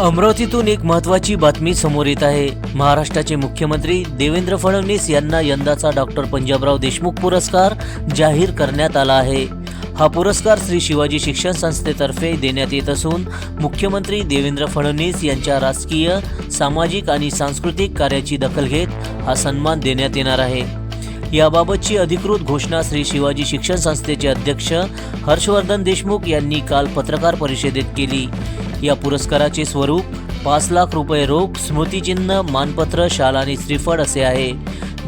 अमरावतीतून एक महत्वाची बातमी समोर येत आहे. महाराष्ट्राचे मुख्यमंत्री देवेंद्र फडणवीस यांना यंदाचा डॉक्टर पंजाबराव देशमुख पुरस्कार जाहीर करण्यात आला आहे. हा पुरस्कार श्री शिवाजी शिक्षण संस्थेतर्फे देण्यात येत असून मुख्यमंत्री देवेंद्र फडणवीस यांच्या राजकीय सामाजिक आणि सांस्कृतिक कार्याची दखल घेत हा सन्मान देण्यात येणार आहे. याबाबतची अधिकृत घोषणा श्री शिवाजी शिक्षण संस्थेचे अध्यक्ष हर्षवर्धन देशमुख यांनी काल पत्रकार परिषदेत केली. या पुरस्काराचे स्वरूप पाच लाख रुपये रोख स्मृतिचिन्ह मानपत्र शाल आणि श्रीफळ असे आहे.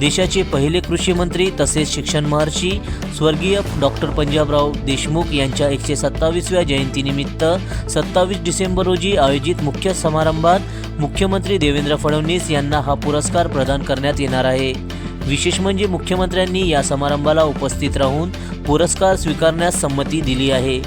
देशाचे पहिले कृषी मंत्री तसेच शिक्षण महर्षी स्वर्गीय डॉक्टर पंजाबराव देशमुख यांच्या एकशे सत्तावीसव्या जयंतीनिमित्त सत्तावीस डिसेंबर रोजी आयोजित मुख्य समारंभात मुख्यमंत्री देवेंद्र फडणवीस यांना हा पुरस्कार प्रदान करण्यात येणार आहे. विशेष म्हणजे मुख्यमंत्र्यांनी या समारंभाला उपस्थित राहून पुरस्कार स्वीकारण्यास संमती दिली आहे.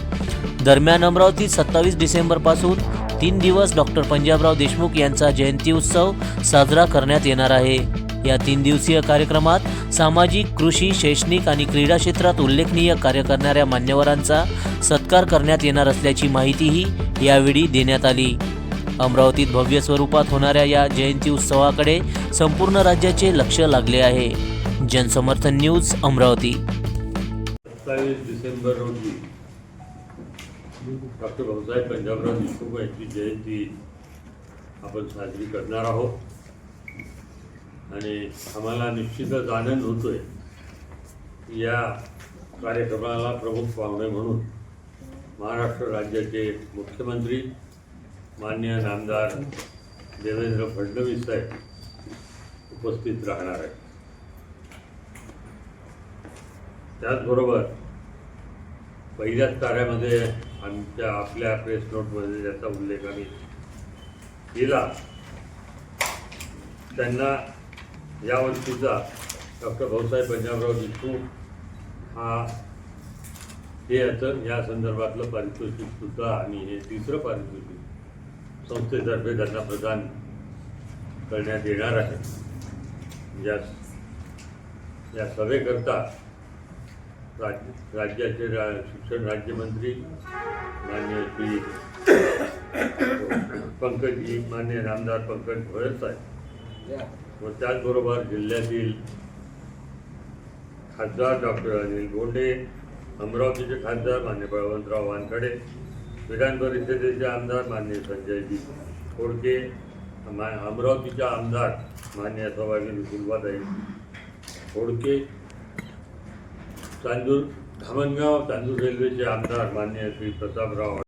दरम्यान अमरावतीत सत्तावीस डिसेंबरपासून तीन दिवस डॉक्टर पंजाबराव देशमुख यांचा जयंती उत्सव साजरा करण्यात येणार आहे. या तीन दिवसीय कार्यक्रमात सामाजिक कृषी शैक्षणिक आणि क्रीडा क्षेत्रात उल्लेखनीय कार्य करणाऱ्या मान्यवरांचा सत्कार करण्यात येणार असल्याची माहितीही यावेळी देण्यात आली. अमरावतीत भव्य स्वरूपात होणाऱ्या या जयंती उत्सवाकडे संपूर्ण राज्याचे लक्ष लागले आहे. जनसमर्थन न्यूज अमरावती. सत्तावीस डिसेंबर रोजी डॉक्टर भाऊसाहेब पंजाबराव देशमुख यांची जयंती आपण साजरी करणार आहोत. आणि आम्हाला निश्चितच आनंद होतोय या कार्यक्रमाला प्रमुख पाहुणे म्हणून महाराष्ट्र राज्याचे मुख्यमंत्री मान्य नामदार देवेंद्र फडणवीस साहेब उपस्थित राहणार आहेत. त्याचबरोबर पहिल्याच ताऱ्यामध्ये आमच्या आपल्या प्रेस नोटमध्ये ज्याचा उल्लेख आम्ही केला त्यांना या वर्षीचा डॉक्टर भाऊसाहेब पंजाबराव देशमुख हा हे याचं या संदर्भातलं पारितोषिक सुद्धा आणि हे तिसरं पारितोषिक संस्थेतर्फे त्यांना प्रदान करण्यात येणार आहे. या या सभेकरता राज राज्याचे रा शिक्षण राज्यमंत्री मान्य श्री पंकजी मान्य नामदार पंकज भोयर साहेब. व त्याचबरोबर जिल्ह्यातील खासदार डॉक्टर अनिल बोंडे अमरावतीचे खासदार मान्य बळवंतराव वानखडे विधान परिषदेचे आमदार मान्य संजयजी खोडके मा अमरावतीच्या आमदार मान्य सभागिरी विपुलबाताई खोडके चांदूर धामणगाव चांदूर रेल्वेचे आमदार मान्य श्री प्रतापराव